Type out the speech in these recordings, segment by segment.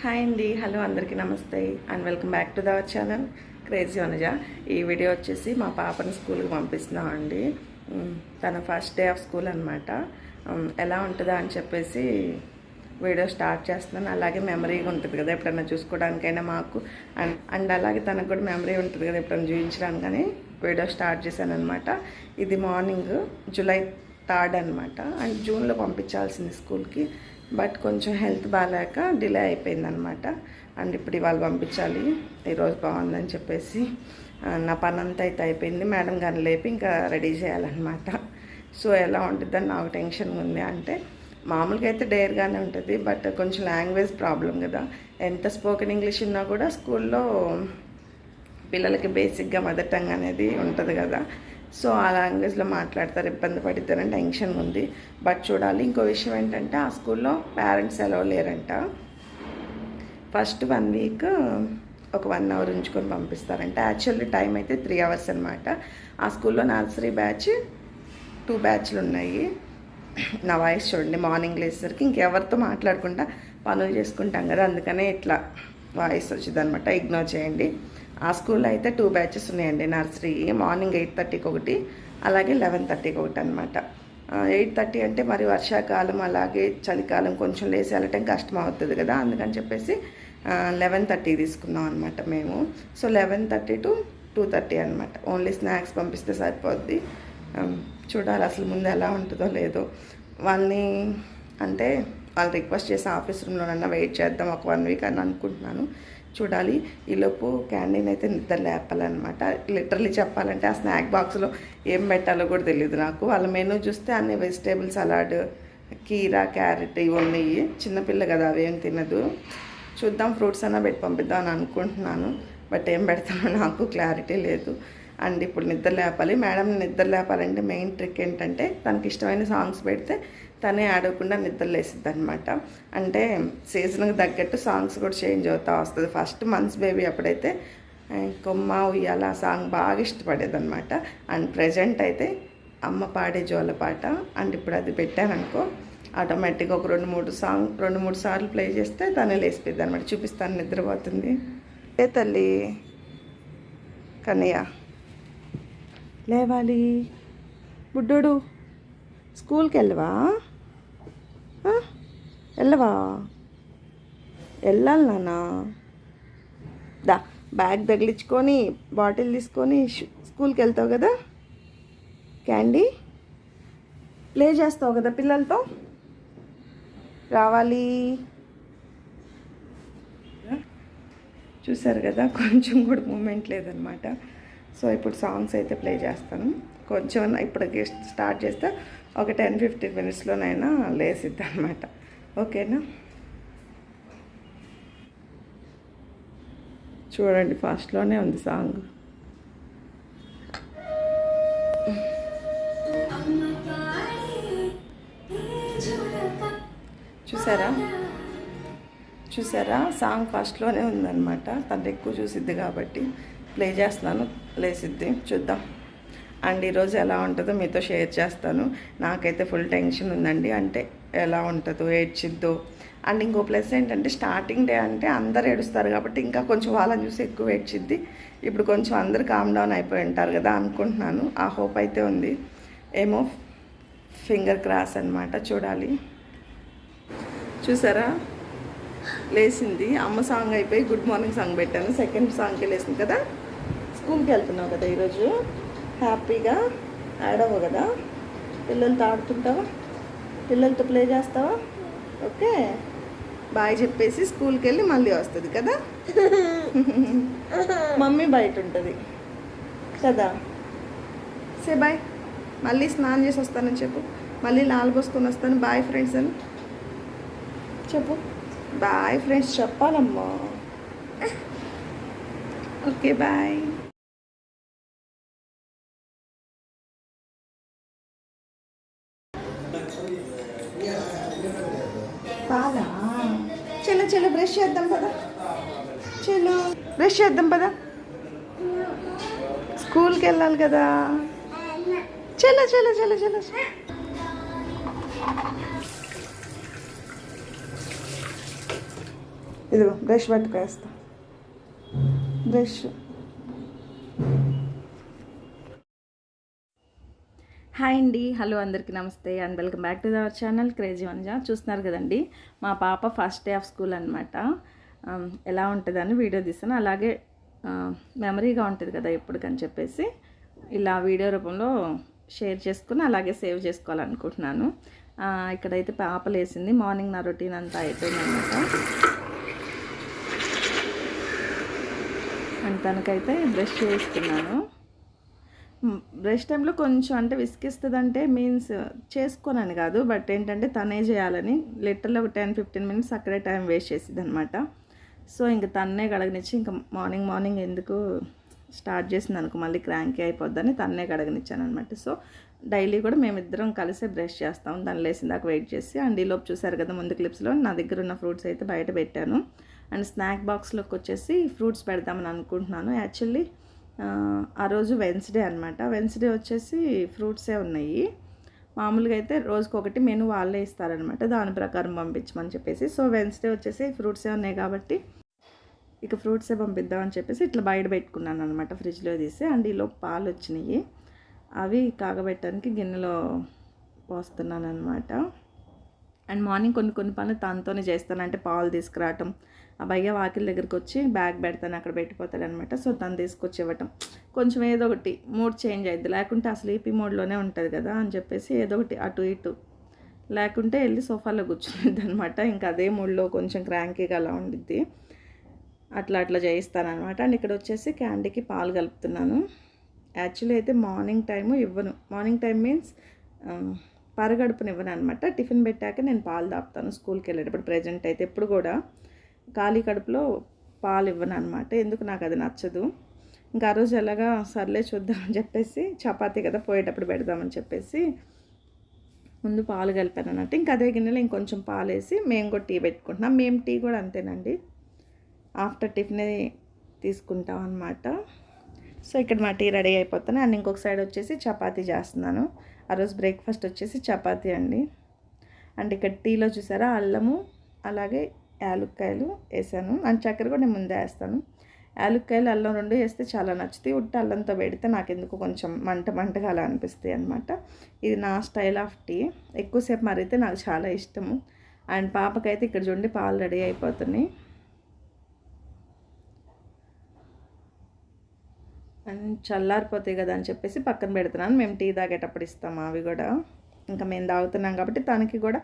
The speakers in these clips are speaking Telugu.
హాయ్ అండి. హలో అందరికీ నమస్తే. And welcome back to our channel. Crazy Anuja. ఈ వీడియో వచ్చేసి మా పాపని స్కూల్కి పంపిస్తున్నాం అండి. తన ఫస్ట్ డే ఆఫ్ స్కూల్ అనమాట ఎలా ఉంటుందా అని చెప్పేసి వీడియో స్టార్ట్ చేస్తున్నాను. అలాగే మెమరీగా ఉంటుంది కదా ఎప్పుడైనా చూసుకోవడానికైనా మాకు. అండ్ అండ్ అలాగే తనకు కూడా మెమరీ ఉంటుంది కదా ఎప్పుడైనా చూపించడానికని వీడియో స్టార్ట్ చేశాను అనమాట ఇది మార్నింగ్ జూలై థర్డ్ అనమాట అండ్ జూన్లో పంపించాల్సింది స్కూల్కి. బట్ కొంచెం హెల్త్ బాగాలేక డిలే అయిపోయింది అనమాట అండ్ ఇప్పుడు ఇవాళ పంపించాలి. ఈరోజు బాగుందని చెప్పేసి నా పని అంతా అయితే అయిపోయింది. మేడం గారిని లేపి ఇంకా రెడీ చేయాలన్నమాట. సో ఎలా ఉంటుందని నాకు టెన్షన్ ఉంది. అంటే మామూలుగా అయితే డేర్గానే ఉంటుంది బట్ కొంచెం లాంగ్వేజ్ ప్రాబ్లం కదా. ఎంత స్పోకెన్ ఇంగ్లీష్ ఉన్నా కూడా స్కూల్లో పిల్లలకి బేసిక్గా మదర్ టంగ్ అనేది ఉంటుంది కదా. సో ఆ లాంగ్వేజ్లో మాట్లాడతారు ఇబ్బంది పడిద్దారని టెన్షన్ ఉంది. బట్ చూడాలి ఇంకో విషయం ఏంటంటే ఆ స్కూల్లో పేరెంట్స్ ఎలా లేరంట. ఫస్ట్ వన్ వీక్ ఒక వన్ అవర్ ఉంచుకొని పంపిస్తారంట. యాక్చువల్లీ టైం అయితే త్రీ అవర్స్ అనమాట ఆ స్కూల్లో నర్సరీ బ్యాచ్ టూ బ్యాచ్లు ఉన్నాయి. నా వాయిస్ చూడండి మార్నింగ్ లేచేసరికి ఇంకెవరితో మాట్లాడకుండా పనులు చేసుకుంటాం కదా అందుకనే ఇట్లా వాయిస్ వచ్చింది అనమాట ఇగ్నోర్ చేయండి. ఆ స్కూల్లో అయితే టూ బ్యాచెస్ ఉన్నాయండి నర్సరీ మార్నింగ్ ఎయిట్ థర్టీకి ఒకటి అలాగే లెవెన్ థర్టీకి ఒకటి అనమాట ఎయిట్ థర్టీ అంటే మరి వర్షాకాలం అలాగే చలికాలం కొంచెం లేసి వెళ్ళటం కష్టం అవుతుంది కదా అందుకని చెప్పేసి లెవెన్ థర్టీ తీసుకున్నాం అనమాట మేము. So eleven thirty to two thirty అనమాట ఓన్లీ స్నాక్స్ పంపిస్తే సరిపోద్ది. చూడాలి అసలు ముందు ఎలా ఉంటుందో లేదో. వాళ్ళని అంటే వాళ్ళు రిక్వెస్ట్ చేసి ఆఫీస్ రూమ్లోనన్నా వెయిట్ చేద్దాం ఒక వన్ వీక్ అని అనుకుంటున్నాను. చూడాలి. ఈలోపు క్యాంటీన్ అయితే నిద్ర లేపాలన్నమాట. లిటరలీ చెప్పాలంటే ఆ స్నాక్ బాక్స్లో ఏం పెట్టాలో కూడా తెలియదు నాకు. వాళ్ళ మెనూ చూస్తే అన్ని వెజిటేబుల్ సలాడ్ కీరా క్యారెట్ ఇవి ఉన్నాయి చిన్నపిల్ల కదా అవేం తినదు. చూద్దాం ఫ్రూట్స్ అన్నా పెట్టి పంపిద్దాం అని అనుకుంటున్నాను. బట్ ఏం పెడతానో నాకు క్లారిటీ లేదు. అండ్ ఇప్పుడు నిద్ర లేపాలి. మేడం నిద్ర లేపాలంటే మెయిన్ ట్రిక్ ఏంటంటే తనకి ఇష్టమైన సాంగ్స్ పెడితే తనే ఆడకుండా నిద్ర లేసిద్ది అనమాట అంటే సీజన్కి తగ్గట్టు సాంగ్స్ కూడా చేంజ్ అవుతూ వస్తుంది. ఫస్ట్ మంత్స్ బేబీ అప్పుడైతే కొమ్మ ఉయ్యాల సాంగ్ బాగా ఇష్టపడేది అనమాట అండ్ ప్రజెంట్ అయితే అమ్మ పాడే జోల పాట. అండ్ ఇప్పుడు అది పెట్టాననుకో ఆటోమేటిక్గా ఒక రెండు మూడు సాంగ్ రెండు మూడు సార్లు ప్లే చేస్తే తనే లేసిపోద్ది అనమాట చూపిస్తాను నిద్రపోతుంది. ఏ తల్లి? కన్నయ్య. లేవాలి. బుడ్డోడు. స్కూల్కి వెళ్ళవా? వెళ్ళవా? వెళ్ళాలి నాన్న. దా బ్యాగ్ తగిలించుకొని బాటిల్ తీసుకొని స్కూల్కి వెళ్తావు కదా? క్యాండీ? ప్లే చేస్తావు కదా పిల్లలతో? రావాలి. చూసారు కదా కొంచెం కూడా మూమెంట్ లేదనమాట. సో ఇప్పుడు సాంగ్స్ అయితే ప్లే చేస్తాను. కొంచెం ఇప్పుడు స్టార్ట్ చేస్తే ఒక టెన్ ఫిఫ్టీన్ మినిట్స్లోనైనా లేసిద్ది అనమాట ఓకేనా? చూడండి ఫాస్ట్లోనే ఉంది సాంగ్. చూసారా? చూసారా? సాంగ్ ఫస్ట్లోనే ఉందన్నమాట. తను ఎక్కువ చూసిద్ది కాబట్టి. ప్లే చేస్తున్నాను లేసిద్ది. చూద్దాం. అండ్ ఈరోజు ఎలా ఉంటుందో మీతో షేర్ చేస్తాను. నాకైతే ఫుల్ టెన్షన్ ఉందండి. అంటే ఎలా ఉంటుందో ఏడ్చిద్దో. అండ్ ఇంకో ప్లస్ ఏంటంటే స్టార్టింగ్ డే అంటే అందరు ఏడుస్తారు కాబట్టి ఇంకా కొంచెం వాళ్ళని చూసి ఎక్కువ ఏడ్చిద్ది. ఇప్పుడు కొంచెం అందరు కామ్ డౌన్ అయిపోయి ఉంటారు కదా అనుకుంటున్నాను. ఆ హోప్ అయితే ఉంది. ఏమో ఫింగర్ క్రాస్ అనమాట చూడాలి. చూసారా? లేచింది. అమ్మ సాంగ్ అయిపోయి గుడ్ మార్నింగ్ సాంగ్ పెట్టాను. సెకండ్ సాంగ్కి లేచింది కదా. స్కూల్కి వెళ్తున్నావు కదా ఈరోజు? హ్యాపీగా ఆడవు కదా. పిల్లలతో ఆడుతుంటావా? పిల్లలతో ప్లే చేస్తావా? ఓకే. బాయ్ చెప్పేసి స్కూల్కి వెళ్ళి మళ్ళీ వస్తుంది కదా. మమ్మీ బయట ఉంటుంది కదా. Say bye. మళ్ళీ స్నానం చేసి వస్తానని చెప్పు. మళ్ళీ లాల్ పోసుకొని వస్తాను. బాయ్ ఫ్రెండ్స్ అని. చెప్పు. బాయ్ ఫ్రెండ్స్ చెప్పాలమ్మా. Okay bye. చలో బ్రష్ చేద్దాం పదా. చలో. బ్రష్ చేద్దాం పదా. స్కూల్కి వెళ్ళాలి కదా. చలో చలో చలో చలో. ఇది బ్రష్ పట్టుకేస్తా. బ్రష్ హాయ్ అండి. హలో అందరికీ నమస్తే and welcome back to our channel crazy వన్జా. చూస్తున్నారు కదండి మా పాప ఫస్ట్ డే ఆఫ్ స్కూల్ అనమాట ఎలా ఉంటుందని వీడియో తీసాను అలాగే మెమరీగా ఉంటుంది కదా ఎప్పటికని చెప్పేసి ఇలా వీడియో రూపంలో షేర్ చేసుకుని అలాగే సేవ్ చేసుకోవాలనుకుంటున్నాను. ఇక్కడైతే పాప లేసింది మార్నింగ్ నా రొటీన్ అంతా అయిపోయింది అనమాట అండ్ తనకైతే బ్రష్ చేస్తున్నాను. బ్రష్ టైంలో కొంచెం అంటే విసిగిస్తుంది అంటే మీన్స్ చేసుకోనని కాదు బట్ ఏంటంటే తనే చేయాలని లిటర్లో ఒక టెన్ ఫిఫ్టీన్ మినిట్స్ అక్కడే టైం వేస్ట్ చేసింది అనమాట సో ఇంక తన్నే గడగనిచ్చి ఇంకా మార్నింగ్ మార్నింగ్ ఎందుకు స్టార్ట్ చేసింది అనుకో మళ్ళీ క్రాంకీ అయిపోద్దని తన్నే గడగనిచ్చాను అనమాట సో డైలీ కూడా మేమిద్దరం కలిసే బ్రష్ చేస్తాం దాన్ని లేసిన దాకా వెయిట్ చేసి అండ్ ఈలోపు చూసారు కదా ముందు క్లిప్స్లో నా దగ్గర ఉన్న ఫ్రూట్స్ అయితే బయట పెట్టాను. అండ్ స్నాక్ బాక్స్లోకి వచ్చేసి ఫ్రూట్స్ పెడదామని అనుకుంటున్నాను. యాక్చువల్లీ ఆ, రోజు వెన్స్డే అనమాట వెన్స్డే వచ్చేసి ఫ్రూట్సే ఉన్నాయి. మామూలుగా అయితే రోజుకి ఒకటి మెను వాళ్ళే ఇస్తారనమాట దాని ప్రకారం పంపించమని చెప్పేసి. సో వెన్స్డే వచ్చేసి ఫ్రూట్సే ఉన్నాయి కాబట్టి ఇక ఫ్రూట్సే పంపిద్దామని చెప్పేసి ఇట్లా బయట పెట్టుకున్నాను అనమాట ఫ్రిడ్జ్లో తీసి. అండ్ ఈలో పాలు వచ్చినాయి అవి కాగబెట్టడానికి గిన్నెలో పోస్తున్నాను అనమాట అండ్ మార్నింగ్ కొన్ని కొన్ని పనులు తనతోనే చేస్తాను. అంటే పాలు తీసుకురావటం ఆ భయ్య వాకిలి దగ్గరికి వచ్చి బ్యాగ్ పెడతాను అక్కడ పెట్టిపోతాడు అనమాట సో తను తీసుకొచ్చి ఇవ్వటం. కొంచెం ఏదో ఒకటి మూడ్ చేంజ్ అయింది లేకుంటే ఆ స్లీపీ మోడ్లోనే ఉంటుంది కదా అని చెప్పేసి ఏదో ఒకటి అటు ఇటు. లేకుంటే వెళ్ళి సోఫాలో కూర్చునేది అనమాట ఇంకా అదే మూడ్లో కొంచెం క్రాంకీగా అలా ఉండిద్ది. అట్లా అట్లా చేయిస్తాను అనమాట అండ్ ఇక్కడ వచ్చేసి క్యాండీకి పాలు కలుపుతున్నాను. యాక్చువల్లీ అయితే మార్నింగ్ టైము ఇవ్వను. మార్నింగ్ టైం మీన్స్ పరగడుపునివ్వను అనమాట టిఫిన్ పెట్టాక నేను పాలు తాపుతాను స్కూల్కి వెళ్ళేటప్పుడు. ప్రజెంట్ అయితే ఎప్పుడు కూడా ఖాళీ కడుపులో పాలు ఇవ్వను అనమాట ఎందుకు నాకు అది నచ్చదు. ఇంకా ఆ రోజు ఎలాగా సర్లే చూద్దామని చెప్పేసి చపాతీ కదా పోయేటప్పుడు పెడదామని చెప్పేసి ముందు పాలు కలిపాను అన్నట్టు ఇంకా అదే గిన్నెలో ఇంకొంచెం పాలు వేసి మేము కూడా టీ పెట్టుకుంటున్నాం. మేము టీ కూడా అంతేనండి. ఆఫ్టర్ టిఫిన్ తీసుకుంటాం అనమాట సో ఇక్కడ మా టీ రెడీ అయిపోతాను. అండ్ ఇంకొక సైడ్ వచ్చేసి చపాతీ చేస్తున్నాను. ఆ రోజు బ్రేక్ఫాస్ట్ వచ్చేసి చపాతీ అండి. అండ్ ఇక్కడ టీలో చూసారా అల్లము అలాగే యాలుక్కాయలు వేసాను. అండ్ చక్కెర కూడా నేను ముందే వేస్తాను. యాలుక్కాయలు అల్లం రెండు వేస్తే చాలా నచ్చుతాయి. ఉట్టి అల్లంతో పెడితే నాకు ఎందుకు కొంచెం మంట మంటగా అలా అనిపిస్తాయి అనమాట ఇది నా స్టైల్ ఆఫ్ టీ. ఎక్కువసేపు మరిగితే నాకు చాలా ఇష్టము. అండ్ పాపకైతే ఇక్కడ చూడండి పాలు రెడీ అయిపోతున్నాయి. చల్లారిపోతాయి కదా అని చెప్పేసి పక్కన పెడుతున్నాను. మేము టీ తాగేటప్పుడు ఇస్తాము అవి కూడా. ఇంకా మేము తాగుతున్నాం కాబట్టి తనకి కూడా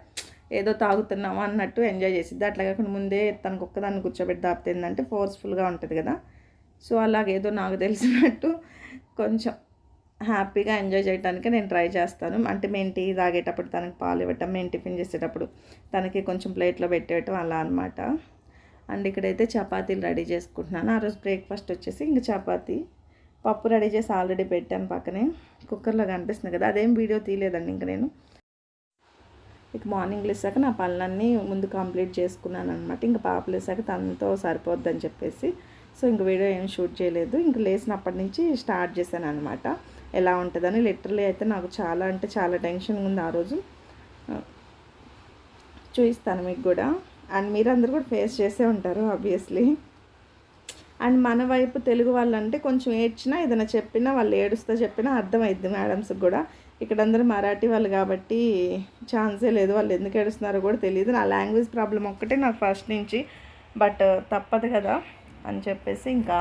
ఏదో తాగుతున్నాము అన్నట్టు ఎంజాయ్ చేసిద్ది. అట్లా కాకుండా ముందే తనకు ఒక్కదాన్ని కూర్చోబెట్టి తాపుతుందంటే ఫోర్స్ఫుల్గా ఉంటుంది కదా. సో అలాగేదో నాకు తెలిసినట్టు కొంచెం హ్యాపీగా ఎంజాయ్ చేయడానికి నేను ట్రై చేస్తాను. అంటే మేము టీ తాగేటప్పుడు తనకి పాలు ఇవ్వటం మేము టిఫిన్ చేసేటప్పుడు తనకి కొంచెం ప్లేట్లో పెట్టేయటం అలా అనమాట అండ్ ఇక్కడైతే చపాతీలు రెడీ చేసుకుంటున్నాను. ఆ రోజు బ్రేక్ఫాస్ట్ వచ్చేసి ఇంక చపాతీ. పప్పు రెడీ చేసి ఆల్రెడీ పెట్టాను పక్కనే. కుక్కర్లో కనిపిస్తుంది కదా అదేం వీడియో తీయలేదండి ఇంక నేను. ఇక మార్నింగ్ లేసాక నా పనులన్నీ ముందు కంప్లీట్ చేసుకున్నాను అనమాట ఇంకా పాప లేసాక తనతో సరిపోద్దని చెప్పేసి. సో ఇంక వీడియో ఏం షూట్ చేయలేదు. ఇంక లేసినప్పటి నుంచి స్టార్ట్ చేశాను అనమాట ఎలా ఉంటుందని లిటరలీ అయితే నాకు చాలా అంటే చాలా టెన్షన్ ఉంది ఆ రోజు. చూపిస్తాను మీకు కూడా. అండ్ మీరందరూ కూడా ఫేస్ చేసే ఉంటారు ఆబ్వియస్లీ. అండ్ మన వైపు తెలుగు వాళ్ళంటే కొంచెం ఏడ్చినా ఏదైనా చెప్పినా వాళ్ళు ఏడుస్తా చెప్పినా అర్థమైద్ది మేడమ్స్కి కూడా. ఇక్కడ అందరూ మరాఠీ వాళ్ళు కాబట్టి ఛాన్సే లేదు. వాళ్ళు ఎందుకు ఏడుస్తున్నారో కూడా తెలియదు నా లాంగ్వేజ్ ప్రాబ్లం ఒక్కటే నాకు ఫస్ట్ నుంచి బట్ తప్పదు కదా అని చెప్పేసి ఇంకా.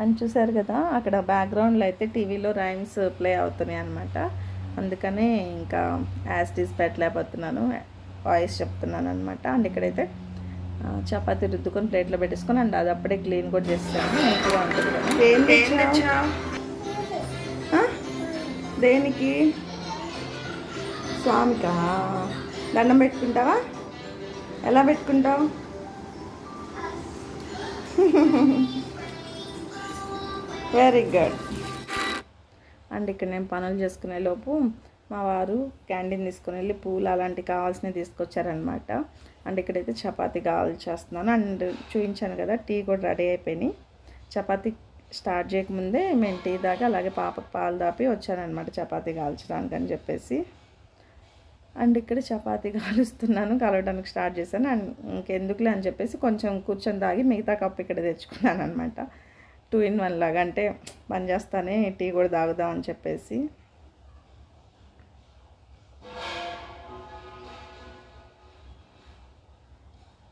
అని చూసారు కదా అక్కడ బ్యాక్గ్రౌండ్లో అయితే టీవీలో రైమ్స్ ప్లే అవుతున్నాయి అనమాట అందుకనే ఇంకా యాజ్ టీస్ పెట్టలేకపోతున్నాను. వాయిస్ చెప్తున్నాను అనమాట అండ్ ఇక్కడైతే చపాతీ రుద్దుకొని ప్లేట్లో పెట్టేసుకొని అండ్ అది అప్పుడే క్లీన్ కూడా చేస్తాను నీట్గా ఉంటుంది? దేనికి? స్వామికా? దండం పెట్టుకుంటావా? ఎలా పెట్టుకుంటావు? వెరీ గుడ్ అండ్ ఇక్కడ నేను పనులు చేసుకునే లోపు మా వారు క్యాంటీన్ తీసుకుని వెళ్ళి పూలు అలాంటివి కావాల్సినవి తీసుకొచ్చారనమాట అండ్ ఇక్కడైతే చపాతీ కావాలి చేస్తున్నాను. అండ్ చూపించాను కదా టీ కూడా రెడీ అయిపోయినాయి. చపాతీ స్టార్ట్ చేయకముందే మేము టీ దాకా అలాగే పాపకు పాలు దాపి వచ్చానమాట చపాతీ కాల్చడానికి అని చెప్పేసి. అండ్ ఇక్కడ చపాతీ కాలుస్తున్నాను కలవడానికి స్టార్ట్ చేశాను. అండ్ ఇంకెందుకులే అని చెప్పేసి కొంచెం కూర్చొని తాగి మిగతా కప్పు ఇక్కడ తెచ్చుకున్నాను అనమాట టూ ఇన్ వన్ లాగా అంటే పని చేస్తానే టీ కూడా తాగుదాం అని చెప్పేసి.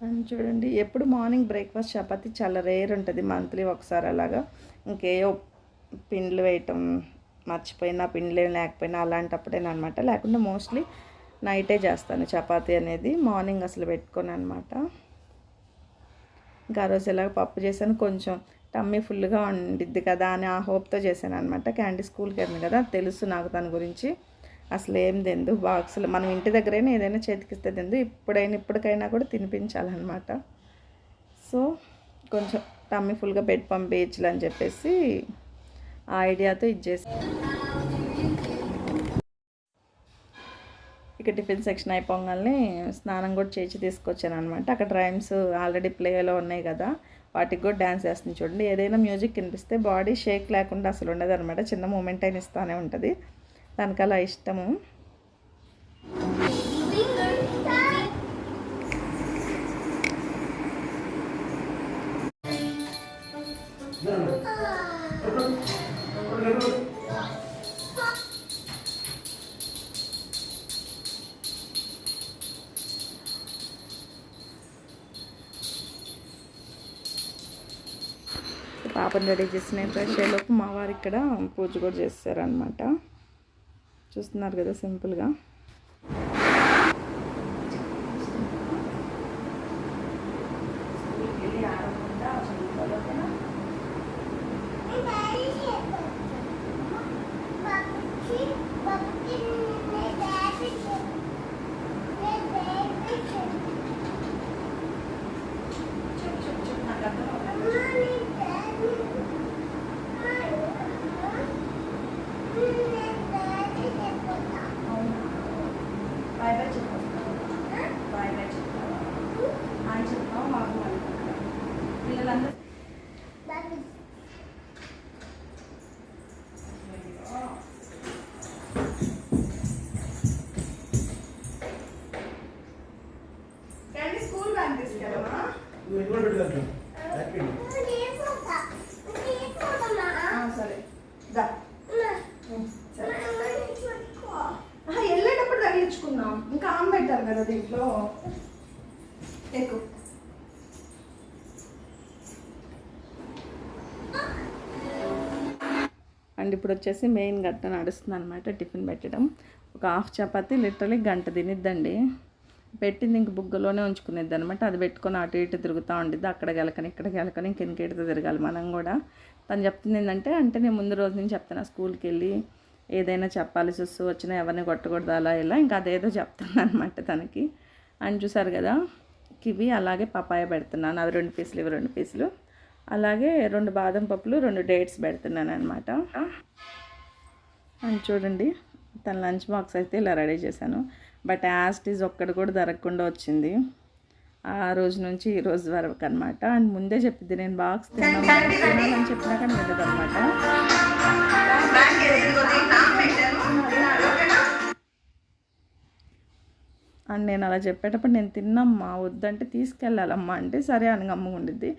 అండ్ చూడండి ఎప్పుడు మార్నింగ్ బ్రేక్ఫాస్ట్ చపాతీ చాలా రేర్ ఉంటుంది మంత్లీ ఒకసారి అలాగా. ఇంకేయో పిండ్లు వేయటం మర్చిపోయినా పిండ్లు ఏం లేకపోయినా అలాంటప్పుడేనమాట లేకుంటే మోస్ట్లీ నైటే చేస్తాను చపాతీ అనేది మార్నింగ్ అసలు పెట్టుకోను అనమాట ఇంకా ఆ రోజు ఎలాగ పప్పు చేశాను కొంచెం టమ్మీ ఫుల్గా ఉండిద్ది కదా అని ఆ హోప్తో చేశాను అనమాట క్యాండీ స్కూల్కి వెళ్ళింది కదా తెలుసు నాకు దాని గురించి. అసలు ఏం తెందు బాక్సులు మనం ఇంటి దగ్గరైనా ఏదైనా చేతికిస్తే తెందు ఇప్పుడైనా ఇప్పటికైనా కూడా తినిపించాలన్నమాట. సో కొంచెం టమ్మీ ఫుల్గా బెడ్ పంపించలు అని చెప్పేసి ఆ ఐడియాతో ఇచ్చేసి ఇక టిఫిన్ సెక్షన్ అయిపోగానే స్నానం కూడా చేసి తీసుకొచ్చాను అనమాట అక్కడ రైమ్స్ ఆల్రెడీ ప్లేలో ఉన్నాయి కదా వాటికి కూడా డ్యాన్స్ వేస్తుంది చూడండి. ఏదైనా మ్యూజిక్ వినిపిస్తే బాడీ షేక్ లేకుండా అసలు ఉండదు అనమాట చిన్న మూమెంట్ అయినా ఇస్తానే ఉంటుంది. దానికి అలా ఇష్టము పాపని రెడీ చేసిన ఫ్రెష్ అయ్యేలోపు మా వారు ఇక్కడ పూజ కూడా చేస్తారనమాట చూస్తున్నారు కదా సింపుల్గా బాయ్ బాయ్ చెప్పాలి బాయ్ బాయ్ చెప్తావా ఆయన చెప్తావా మాకు పిల్లలందరూ కానీ స్కూల్ బ్యాగ్ తీసుకెళ్ళమా నువ్వు ఎక్కడ పెట్టుకోవచ్చు హ్యాపీ సరే దా సరే ఆహా, వెళ్ళేటప్పుడు తగిలించుకుందాం ఇంకా ఆమె పెట్టారు కదా దీంట్లో ఎక్కువ అండ్ ఇప్పుడు వచ్చేసి మెయిన్ గట్ట నడుస్తుంది అనమాట టిఫిన్ పెట్టడం. ఒక హాఫ్ చపాతి లిటరలీ గంట తినిద్దండి. పెట్టింది ఇంక బుగ్గలోనే ఉంచుకునేది అనమాట అది పెట్టుకొని అటు ఇటు తిరుగుతూ ఉండిద్ది. అక్కడ గెలకని ఇక్కడ గెలకని ఇంకెనకెడితే తిరగాలి మనం కూడా. తను చెప్తుంది ఏంటంటే అంటే నేను ముందు రోజు నుంచి చెప్తాను స్కూల్కి వెళ్ళి ఏదైనా చెప్పాలి చూస్తూ వచ్చినా ఎవరిని కొట్టకూడదు అలా ఇలా. ఇంకా అదేదో చెప్తాను అనమాట తనకి. అని చూసారు కదా కివి అలాగే పపాయ పెడుతున్నాను. అవి రెండు పీసులు ఇవి రెండు పీసులు. అలాగే రెండు బాదం పప్పులు రెండు డేట్స్ పెడుతున్నాను అనమాట అని చూడండి తన లంచ్ బాక్స్ అయితే ఇలా రెడీ చేశాను. బట్ యాస్ట్ ఈజ్ ఒక్కటి కూడా దొరకకుండా వచ్చింది. ఆ రోజు నుంచి ఈ రోజు వరకు అనమాట అండ్ ముందే చెప్పింది నేను బాక్స్ తిన్నాను తినాలని చెప్పినా కానీ అండ్ నేను అలా చెప్పేటప్పుడు నేను తిన్నమ్మా వద్దంటే తీసుకెళ్ళాలమ్మా అంటే సరే అని గమ్ముగుండిద్ది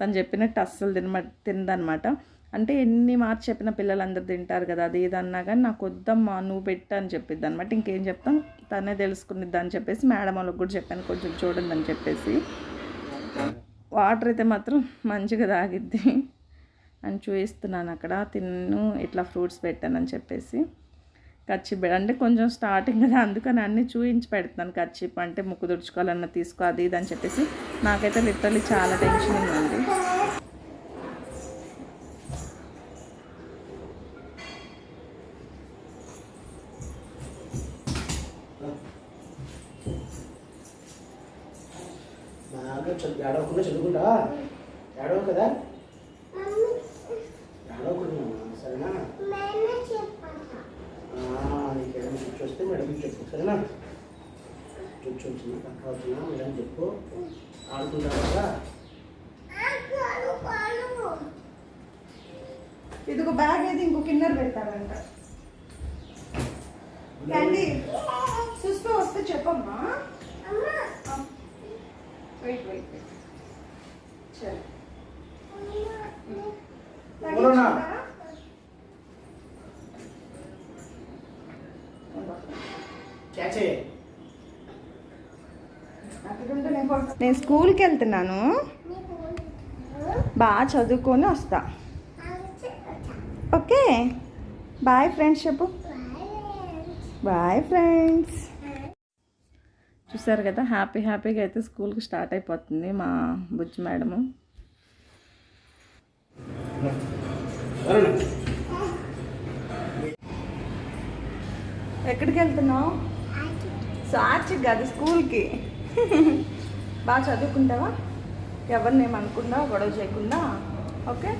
తను చెప్పినట్టు అస్సలు తినమ తిందనమాట అంటే ఎన్ని మార్చి చెప్పిన పిల్లలందరూ తింటారు కదా అది ఇది అన్నా కానీ నాకు వద్దమ్మా నువ్వు పెట్టు అని చెప్పిద్ది అనమాట ఇంకేం చెప్తాం? తనే తెలుసుకునిద్ది అని చెప్పేసి మేడం వాళ్ళకి కూడా చెప్పాను కొంచెం చూడండి అని చెప్పేసి. వాటర్ అయితే మాత్రం మంచిగా తాగిద్ది. అని చూపిస్తున్నాను అక్కడ తిన్ను ఇట్లా ఫ్రూట్స్ పెట్టానని చెప్పేసి. కచ్చిప్ అంటే కొంచెం స్టార్టింగ్ కదా అందుకని అన్నీ చూపించి పెడుతున్నాను కచ్చిప్ అంటే ముక్కు తుడుచుకోవాలన్నా తీసుకో అది ఇది అని చెప్పేసి నాకైతే లిటరలీ చాలా టెన్షన్ ఉందండి బాగా చదువు ఏడవకుండా చదువుకుంటా ఏడవ కదా ఏడవకుండా సరేనా ఆ, నీకేమైనా మేడం చెప్పు సరేనా చుచ్చు వచ్చింది పక్క వచ్చినా మేడం చెప్పు. కదా ఇదిగో బ్యాగ్ ఏది ఇంకో కిన్నర్ పెట్టారంట క్యాండీ చూస్తూ వస్తే చెప్పమ్మా. వెయిట్ వెయిట్ సరే నేను స్కూల్కి వెళ్తున్నాను. బాగా చదువుకొని వస్తా. ఓకే. బాయ్ ఫ్రెండ్స్ చెప్పు. Bye friends. చూసారు కదా హ్యాపీ హ్యాపీగా అయితే స్కూల్కి స్టార్ట్ అయిపోతుంది మా బుజ్జి మేడము. ఎక్కడికి వెళ్తున్నావు? సార్చి కాదు స్కూల్కి. బాగా చదువుకుంటావా? ఎవరిని ఏమనుకున్నా గొడవ చేయకుండా ఓకే?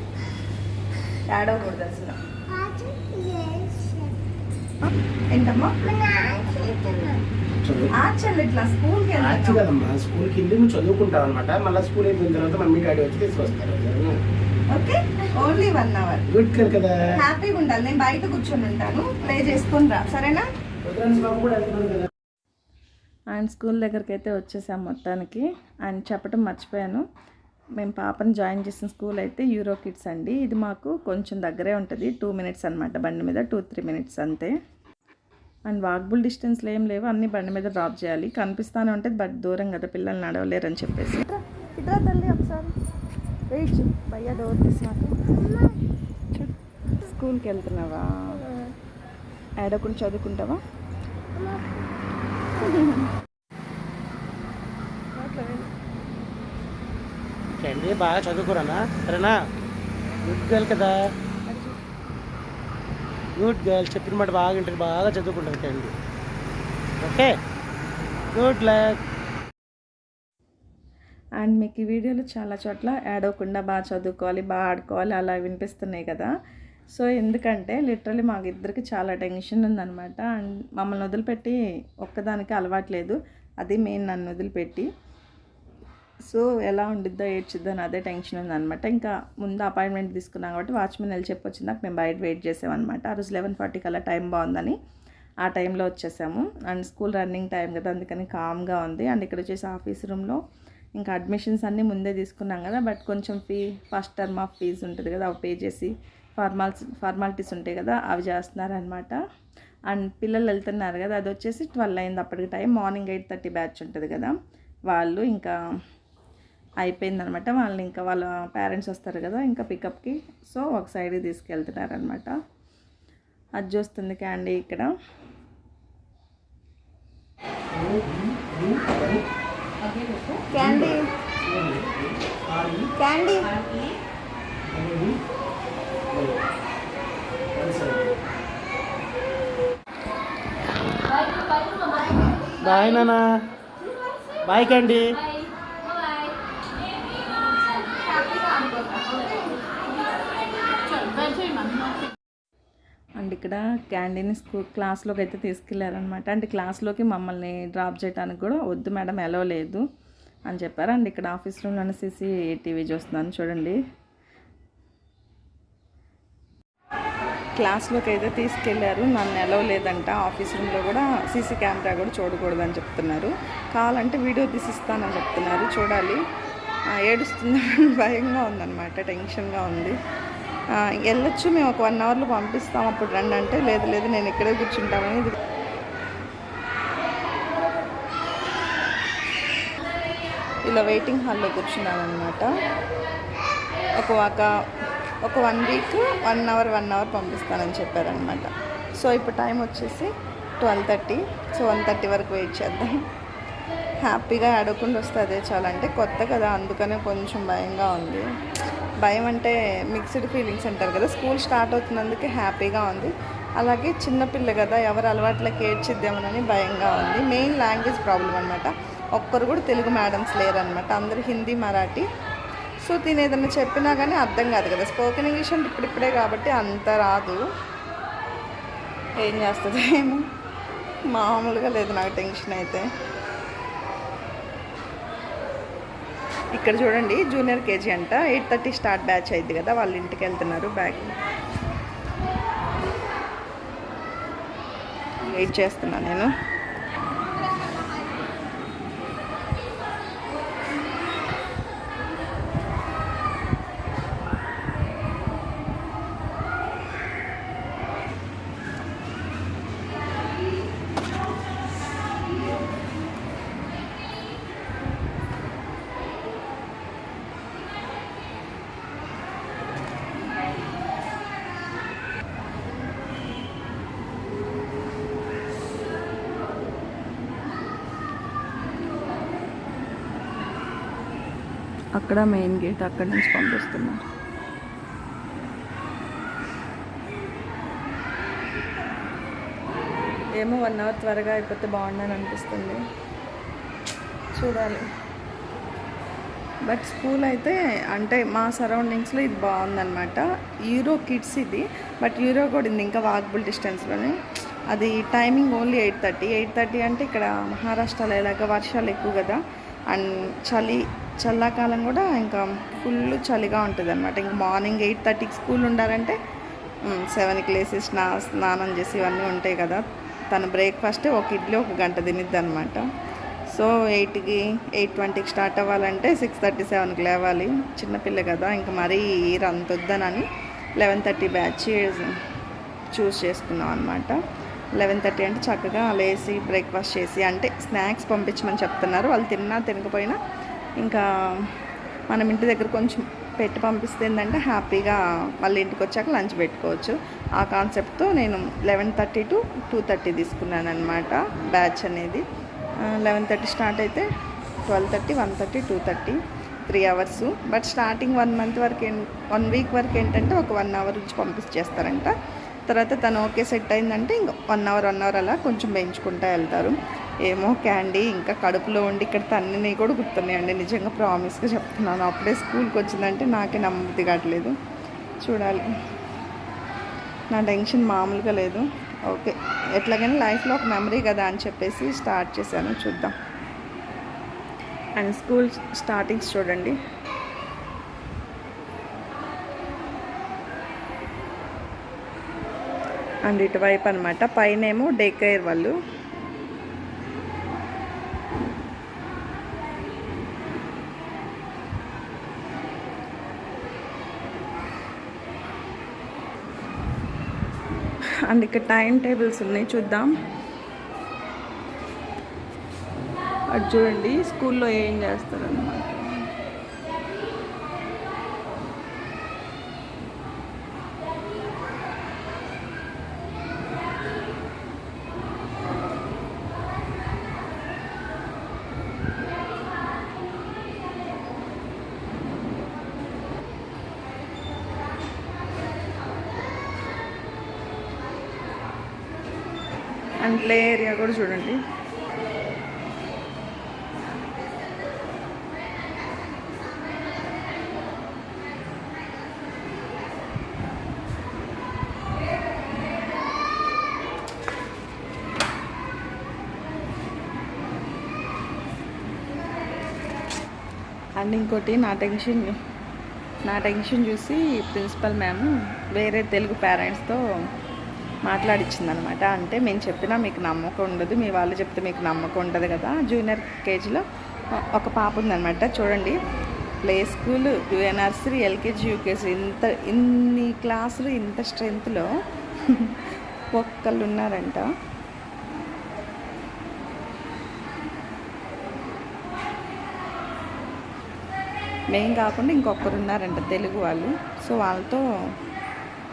ఏడవకూడదు అసలు. ఏంటమ్మా? స్కూల్కి వెళ్ళి నువ్వు చదువుకుంటావు అనమాట మళ్ళీ స్కూల్ అయిపోయిన తర్వాత మమ్మీ డాడీ వచ్చి తీసుకొస్తారు okay? Only one hour good కదా. హ్యాపీగా ఉండాలి. నేను బయట కూర్చొని ఉంటాను. ప్లే చేసుకొని రా. సరేనా? బాబు కూడా అండ్ స్కూల్ దగ్గరికి అయితే వచ్చేసాం మొత్తానికి. అండ్ చెప్పడం మర్చిపోయాను. మేము పాపని జాయిన్ చేసిన స్కూల్ అయితే యూరో కిడ్స్ అండి. ఇది మాకు కొంచెం దగ్గరే ఉంటుంది. టూ మినిట్స్ అనమాట బండి మీద. టూ త్రీ మినిట్స్ అంతే. అండ్ వాక్బుల్ డిస్టెన్స్లో ఏం లేవు. అన్ని బండి మీద డ్రాప్ చేయాలి. కనిపిస్తానే ఉంటుంది బట్ దూరం కదా పిల్లలు నడవలేరు అని చెప్పేసి. ఇట్రా తల్లి ఒకసారి వెయిట్ భయ్యా డోర్ తీసి నాకు చూడు స్కూల్కి వెళ్తున్నావా? ఏడకుండా చదువుకుంటావా? క్యాండీ బాగా చదువుకోరానా సరేనా? గుడ్ గర్ల్ కదా. గుడ్ గర్ల్ చెప్పిన మాట బాగా వింటారు బాగా చదువుకుంటారు కండి ఓకే గుడ్ లక్ అండ్ మీకు ఈ వీడియోలు చాలా చోట్ల యాడ్ అవ్వకుండా బాగా చదువుకోవాలి బాగా ఆడుకోవాలి అలా వినిపిస్తున్నాయి కదా. సో ఎందుకంటే లిటరలీ మాకు ఇద్దరికి చాలా టెన్షన్ ఉందనమాట అండ్ మమ్మల్ని వదిలిపెట్టి ఒక్కదానికి అలవాట్లేదు. అది మెయిన్ నన్ను వదిలిపెట్టి. సో ఎలా ఉండిద్దో ఏడ్చిద్దో అని అదే టెన్షన్ ఉందనమాట ఇంకా ముందు అపాయింట్మెంట్ తీసుకున్నాం కాబట్టి వాచ్మెన్ వెళ్ళి చెప్పొచ్చింది నాకు మేము బయట వెయిట్ చేసామన్నమాట ఆ రోజు లెవెన్ ఫార్టీకి అలా టైం బాగుందని ఆ టైంలో వచ్చేసాము. అండ్ స్కూల్ రన్నింగ్ టైం కదా అందుకని కామ్గా ఉంది. అండ్ ఇక్కడ వచ్చేసి ఆఫీస్ రూమ్లో ఇంకా అడ్మిషన్స్ అన్నీ ముందే తీసుకున్నాం కదా బట్ కొంచెం fee first term of fees ఉంటుంది కదా అవి పే చేసి ఫార్మాల్స్ ఫార్మాలిటీస్ ఉంటాయి కదా అవి చేస్తున్నారనమాట అండ్ పిల్లలు వెళ్తున్నారు కదా అది వచ్చేసి ట్వెల్వ్ అయింది అప్పటికి time. Morning eight thirty batch ఉంటుంది కదా వాళ్ళు ఇంకా అయిపోయిందనమాట వాళ్ళు ఇంకా వాళ్ళ పేరెంట్స్ వస్తారు కదా ఇంకా పికప్కి. సో ఒక సైడ్కి తీసుకెళ్తున్నారనమాట అది చూస్తుంది క్యాండీ ఇక్కడ. క్యాండీ. క్యాండీ. బాయ్ నానా. బాయ్ కండి. అండ్ ఇక్కడ క్యాండీని స్కూల్ క్లాస్లోకి అయితే తీసుకెళ్ళారనమాట అంటే క్లాస్లోకి మమ్మల్ని డ్రాప్ చేయడానికి కూడా వద్దు మేడం ఎలా లేదు అని చెప్పారు. అండ్ ఇక్కడ ఆఫీస్ రూమ్లోనే సీసీ టీవీ చూస్తున్నాను చూడండి. క్లాస్లోకి అయితే తీసుకెళ్ళారు. నన్ను ఎలా లేదంట. ఆఫీస్ రూమ్లో కూడా సీసీ కెమెరా కూడా చూడకూడదని చెప్తున్నారు. కావాలంటే వీడియో తీసిస్తానని చెప్తున్నారు. చూడాలి. ఏడుస్తుందని భయంగా ఉందన్నమాట. టెన్షన్గా ఉంది. వెళ్ళొచ్చు. మేము ఒక వన్ అవర్లో పంపిస్తాం. అప్పుడు రండి అంటే లేదు లేదు నేను ఇక్కడే కూర్చుంటామని ఇది. ఇలా వెయిటింగ్ హాల్లో కూర్చున్నాను అనమాట ఒక ఒక ఒక one week one hour one hour పంపిస్తానని చెప్పారనమాట సో ఇప్పుడు టైం వచ్చేసి twelve thirty so one thirty వరకు వెయిట్ చేద్దాం. హ్యాపీగా ఆడకుండా వస్తే అదే చాలా. అంటే కొత్త కదా అందుకనే కొంచెం భయంగా ఉంది. భయం అంటే మిక్స్డ్ ఫీలింగ్స్ అంటారు కదా. స్కూల్ స్టార్ట్ అవుతున్నందుకే హ్యాపీగా ఉంది. అలాగే చిన్నపిల్ల కదా ఎవరు అలవాట్లకి ఏడ్చిద్దామని భయంగా ఉంది. మెయిన్ లాంగ్వేజ్ ప్రాబ్లం అనమాట ఒక్కరు కూడా తెలుగు మేడమ్స్ లేరనమాట అందరూ హిందీ మరాఠీ సో దీని చెప్పినా కానీ అర్థం కాదు కదా. స్పోకెన్ ఇంగ్లీష్ అంటే ఇప్పుడిప్పుడే కాబట్టి అంత రాదు. ఏం చేస్తుంది ఏమో. మామూలుగా లేదు నాకు టెన్షన్ అయితే. ఇక్కడ చూడండి జూనియర్ కేజీ అంట. ఎయిట్ థర్టీ స్టార్ట్ బ్యాచ్ అయింది కదా వాళ్ళ ఇంటికి వెళ్తున్నారు బ్యాగ్. వెయిట్ చేస్తున్నాను నేను. అక్కడ మెయిన్ గేట్ అక్కడ నుంచి పంపిస్తున్నారు. ఏమో వన్ అవర్ త్వరగా అయిపోతే బాగుండని అనిపిస్తుంది. చూడాలి. బట్ స్కూల్ అయితే అంటే మా సరౌండింగ్స్లో ఇది బాగుందన్నమాట. యూరో కిడ్స్ ఇది. బట్ యూరో కూడా ఉంది ఇంకా వాకబుల్ డిస్టెన్స్లోనే. అది timing only eight thirty. Eight thirty అంటే ఇక్కడ మహారాష్ట్రలో ఎలాగ వర్షాలు ఎక్కువ కదా. అండ్ చలి చల్లాకాలం కూడా ఇంకా ఫుల్ చలిగా ఉంటుంది అనమాట ఇంకా మార్నింగ్ ఎయిట్ థర్టీకి స్కూల్ ఉండాలంటే సెవెన్కి లేసి స్నా స్నానం చేసి ఇవన్నీ ఉంటాయి కదా. తన బ్రేక్ఫాస్ట్ ఒక ఇడ్లీ ఒక గంట తినిద్ది అనమాట సో ఎయిట్కి ఎయిట్ ట్వంటీకి స్టార్ట్ అవ్వాలంటే సిక్స్ థర్టీ సెవెన్కి లేవాలి. చిన్నపిల్ల కదా ఇంకా మరీ ఇయర్ అంత వద్దనని లెవెన్ థర్టీ బ్యాచ్ చూస్ చేసుకున్నాం అనమాట లెవెన్ థర్టీ అంటే చక్కగా లేసి బ్రేక్ఫాస్ట్ చేసి అంటే స్నాక్స్ పంపించమని చెప్తున్నారు. వాళ్ళు తిన్నా తినకపోయినా ఇంకా మనం ఇంటి దగ్గర కొంచెం పెట్టి పంపిస్తే ఏంటంటే హ్యాపీగా మళ్ళీ ఇంటికి వచ్చాక లంచ్ పెట్టుకోవచ్చు. ఆ కాన్సెప్ట్తో నేను eleven thirty to two thirty తీసుకున్నాను అనమాట బ్యాచ్ అనేది. లెవెన్ థర్టీ స్టార్ట్ అయితే twelve thirty one thirty two thirty three hours. But starting one month వరకు వన్ వీక్ వరకు ఏంటంటే ఒక వన్ అవర్ నుంచి పంపించేస్తారంట. తర్వాత తను ఓకే సెట్ అయిందంటే ఇంకా వన్ అవర్ వన్ అవర్ అలా కొంచెం పెంచుకుంటూ వెళ్తారు. ఏమో క్యాండీ ఇంకా కడుపులో ఉండి ఇక్కడ తన్ని కూడా గుర్తున్నాయండి. నిజంగా ప్రామిస్గా చెప్తున్నాను. అప్పుడే స్కూల్కి వచ్చిందంటే నాకే నమ్మబుద్ధి కావట్లేదు. చూడాలి. నా టెన్షన్ మామూలుగా లేదు. ఓకే. ఎట్లాగైనా లైఫ్లో ఒక మెమరీ కదా అని చెప్పేసి స్టార్ట్ చేశాను. చూద్దాం. అండ్ స్కూల్ స్టార్టింగ్స్ చూడండి. అండ్ ఇటువైపు అనమాట పైనేమో డే కేర్ వాళ్ళు. అండ్ ఇక్కడ టైం టేబుల్స్ ఉన్నాయి చూద్దాం. అది చూడండి స్కూల్లో ఏం చేస్తారు అండ్ ప్లే ఏరియా కూడా చూడండి. అండ్ ఇంకోటి నా టెన్షన్ నా టెన్షన్ చూసి ప్రిన్సిపల్ మ్యామ్ వేరే తెలుగు పేరెంట్స్తో మాట్లాడిచ్చిందనమాట. అంటే మేము చెప్పినా మీకు నమ్మకం ఉండదు. మీ వాళ్ళు చెప్తే మీకు నమ్మకం ఉండదు కదా. జూనియర్ కేజీలో ఒక పాప ఉందనమాట. చూడండి. Play school nursery LKG UKG ఇంత ఇన్ని క్లాసులు ఇంత స్ట్రెంత్లో ఒక్కళ్ళు ఉన్నారంట మేము కాకుండా ఇంకొకరు ఉన్నారంట తెలుగు వాళ్ళు. సో వాళ్ళతో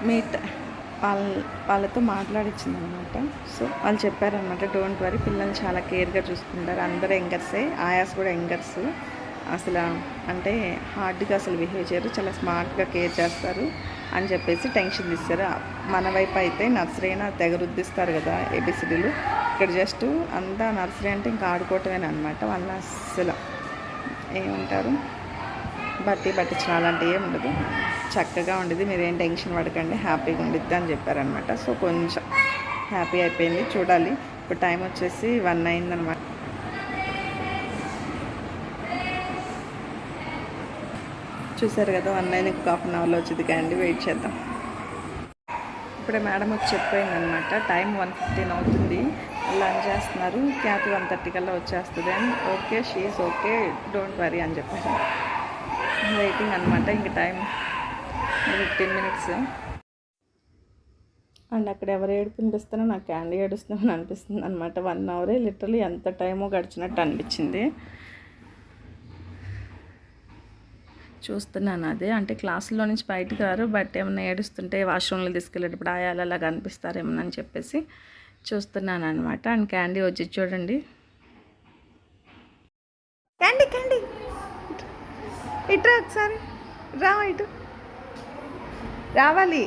మీట్ వాళ్ళ వాళ్ళతో మాట్లాడించింది అనమాట సో వాళ్ళు చెప్పారనమాట డోంట్ వరీ పిల్లల్ని చాలా కేర్గా చూసుకుంటారు. అందరూ ఎంగర్సే ఆయాస్ కూడా ఎంగర్స్ అసలు అంటే హార్డ్గా అసలు బిహేవ్ చేయరు చాలా స్మార్ట్గా కేర్ చేస్తారు అని చెప్పేసి టెన్షన్ తీస్తారు. మన వైపు అయితే నర్సరీ అయినా తెగ రుద్దిస్తారు కదా ఏబిసిడీలు. ఇక్కడ జస్ట్ అంతా నర్సరీ అంటే ఇంకా ఆడుకోవటమేనమాట వాళ్ళ అసలు ఏమంటారు? బట్టి చాలా అంటే ఏమి ఉండదు చక్కగా ఉండేది మీరేం టెన్షన్ పడకండి హ్యాపీగా ఉండిద్ది అని చెప్పారనమాట సో కొంచెం హ్యాపీ అయిపోయింది. చూడాలి. ఇప్పుడు టైం వచ్చేసి వన్ అయిందనమాట చూసారు కదా వన్ అయింది. ఇంకొక హాఫ్ అన్ అవర్లో వచ్చింది. కానీ వెయిట్ చేద్దాం. ఇప్పుడే మేడం వచ్చి చెప్పింది అనమాట టైం వన్ ఫిఫ్టీన్ అవుతుంది. లంచ్ చేస్తున్నారు. క్యాత్ వన్ థర్టీ కల్లా వచ్చేస్తుంది. And okay she okay. Don't worry అని చెప్పారు వెయిటింగ్ అనమాట ఇంక టైం ఫిఫ్టీన్ మినిట్స్ అండ్ అక్కడ ఎవరు ఏడిపినిపిస్తానో నాకు క్యాండీ ఏడుస్తున్నామని అనిపిస్తుంది అనమాట వన్ అవరే లిటరలీ ఎంత టైమో గడిచినట్టు అనిపించింది. చూస్తున్నాను అదే. అంటే క్లాసులో నుంచి బయటకు రారు బట్ ఏమన్నా ఏడుస్తుంటే వాష్రూమ్లో తీసుకెళ్ళేటప్పుడు ఆయాలు అలా కనిపిస్తారేమో అని చెప్పేసి చూస్తున్నాను అనమాట అండ్ క్యాండీ వచ్చి చూడండి. Candy Candy. ఇట్రా ఒకసారి. రా ఇటు. రావాలి.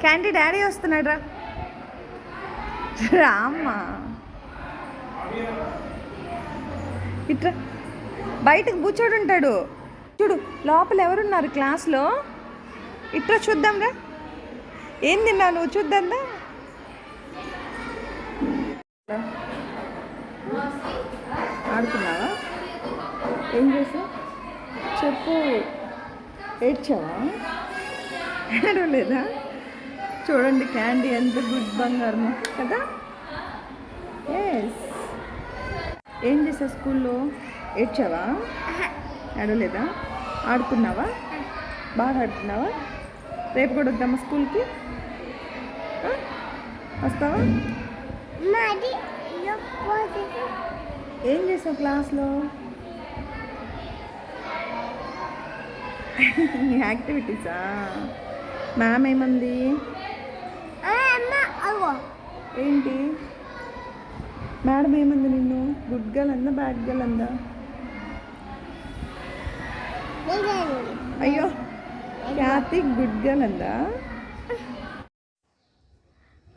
క్యాండీ డాడీ వస్తున్నాడు రా రామ్మా. ఇట్రా. బయటకు కూర్చోడు ఉంటాడు చూడు లోపల ఎవరున్నారు క్లాస్లో? ఇట్రా చూద్దాం రా ఏం తిన్నావు నువ్వు? చూద్దాందా? ఆడుకున్నావా ఏం చేసావు? చెప్పు. ఏడ్చావా? ఏడవలేదా? చూడండి క్యాండీ ఎంత గుడ్ బంగారం. కదా? ఎస్ ఏం చేసావు స్కూల్లో? ఏడ్చావా? ఏడవలేదా? ఆడుకున్నావా బాగా ఆడుకున్నావా రేపు కూడా వద్దామా స్కూల్కి? వస్తావా? ఏం చేసావు క్లాస్లో? యాక్టివిటీసా? మ్యామ్ ఏమంది? ఏంటి? మేడం ఏమంది నిన్ను? గుడ్ గర్ల్ అందా బ్యాడ్ గర్ల్ అందా? అయ్యో ఖ్యాతి గుడ్ గర్ల్ అందా?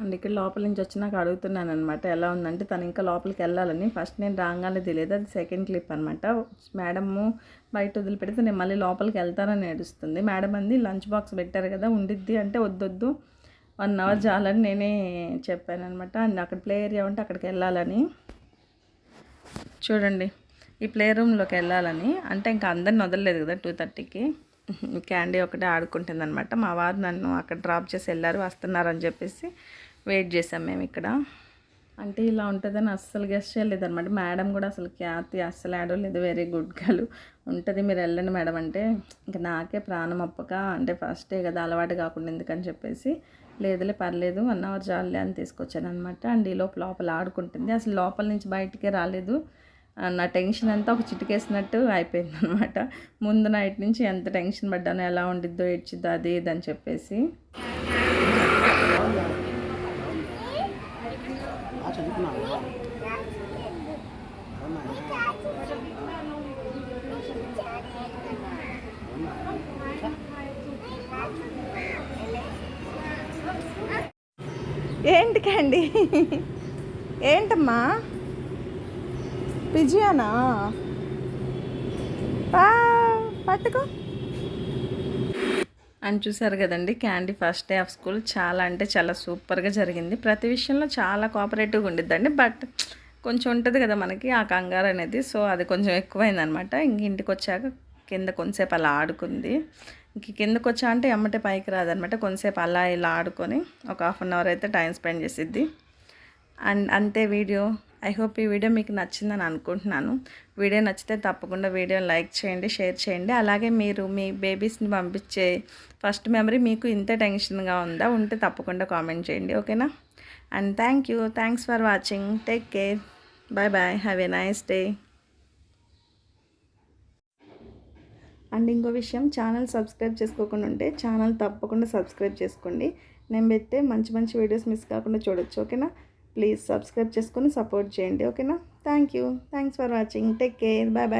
అండ్ ఇక్కడ లోపల నుంచి వచ్చినాక అడుగుతున్నాను అనమాట ఎలా ఉందంటే తను ఇంకా లోపలికి వెళ్ళాలని. ఫస్ట్ నేను రాగానే తెలియదు అది సెకండ్ క్లిప్ అనమాట మేడము బయట వదిలిపెడితే నేను మళ్ళీ లోపలికి వెళ్తానని ఏడుస్తుంది. మేడం అంది లంచ్ బాక్స్ పెట్టారు కదా ఉండిద్ది అంటే వద్దొద్దు వన్ అవర్ చాలని నేనే చెప్పాను అనమాట అండ్ అక్కడ ప్లే ఏరియా ఉంటే అక్కడికి వెళ్ళాలని. చూడండి ఈ ప్లే రూమ్లోకి వెళ్ళాలని. అంటే ఇంకా అందరిని వదలలేదు కదా టూ థర్టీకి క్యాండీ ఒకటే ఆడుకుంటుంది అనమాట మా వారు నన్ను అక్కడ డ్రాప్ చేసి వెళ్ళారు వస్తున్నారని చెప్పేసి వెయిట్ చేసాం మేము ఇక్కడ. అంటే ఇలా ఉంటుందని అస్సలు గెస్ట్ చేయలేదు అనమాట మేడం కూడా అసలు ఖ్యాతి అస్సలు ఆడలేదు వెరీ గుడ్ గలు ఉంటుంది మీరు వెళ్ళండి మేడం అంటే. ఇంకా నాకే ప్రాణం అప్పక. అంటే ఫస్టే కదా అలవాటు కాకుండా ఎందుకని చెప్పేసి. లేదులే పర్లేదు వన్ అవర్ జాలే అని తీసుకొచ్చాను అనమాట అండ్ ఈ లోపల లోపల ఆడుకుంటుంది. అసలు లోపల నుంచి బయటికే రాలేదు. నా టెన్షన్ అంతా ఒక చిటికేసినట్టు అయిపోయింది అనమాట ముందు నైట్ నుంచి ఎంత టెన్షన్ పడ్డానో ఎలా ఉండిద్దో ఏడ్చిద్దో అది ఇది అని చెప్పేసి. ఏంటి ఏంటమ్మా? పిజియానా పా పట్టుకో. అని చూసారు కదండి Candy first day of school. చాలా అంటే చాలా సూపర్గా జరిగింది. ప్రతి విషయంలో చాలా కోఆపరేటివ్గా ఉండిద్దండి. బట్ కొంచెం ఉంటుంది కదా మనకి ఆ కంగారు అనేది. సో అది కొంచెం ఎక్కువైంది అనమాట ఇంక ఇంటికి వచ్చాక కింద కొంతసేపు అలా ఆడుకుంది. ఇంక కిందకు వచ్చా అంటే ఎమ్మటే పైకి రాదనమాట. కొంతసేపు అలా ఇలా ఆడుకొని ఒక హాఫ్ అన్ అవర్ అయితే టైం స్పెండ్ చేసిద్ది. అండ్ అంతే వీడియో. ఐ హోప్ ఈ వీడియో మీకు నచ్చిందని అనుకుంటున్నాను. వీడియో నచ్చితే తప్పకుండా వీడియో లైక్ చేయండి షేర్ చేయండి. అలాగే మీరు మీ బేబీస్ని పంపించే ఫస్ట్ మెమరీ మీకు ఇంత టెన్షన్గా ఉందా ఉంటే తప్పకుండా కామెంట్ చేయండి ఓకేనా? And thank you. Thanks for watching. Take care. Bye bye. Have a nice day. And ఇంకో విషయం ఛానల్ సబ్స్క్రైబ్ చేసుకోకుండా ఉంటే ఛానల్ తప్పకుండా సబ్స్క్రైబ్ చేసుకోండి. నేను పెట్టే మంచి మంచి వీడియోస్ మిస్ కాకుండా చూడొచ్చు ఓకేనా? ప్లీజ్ సబ్స్క్రైబ్ చేసుకొని సపోర్ట్ చేయండి ఓకేనా? Thank you. Thanks for watching. Take care. Bye bye.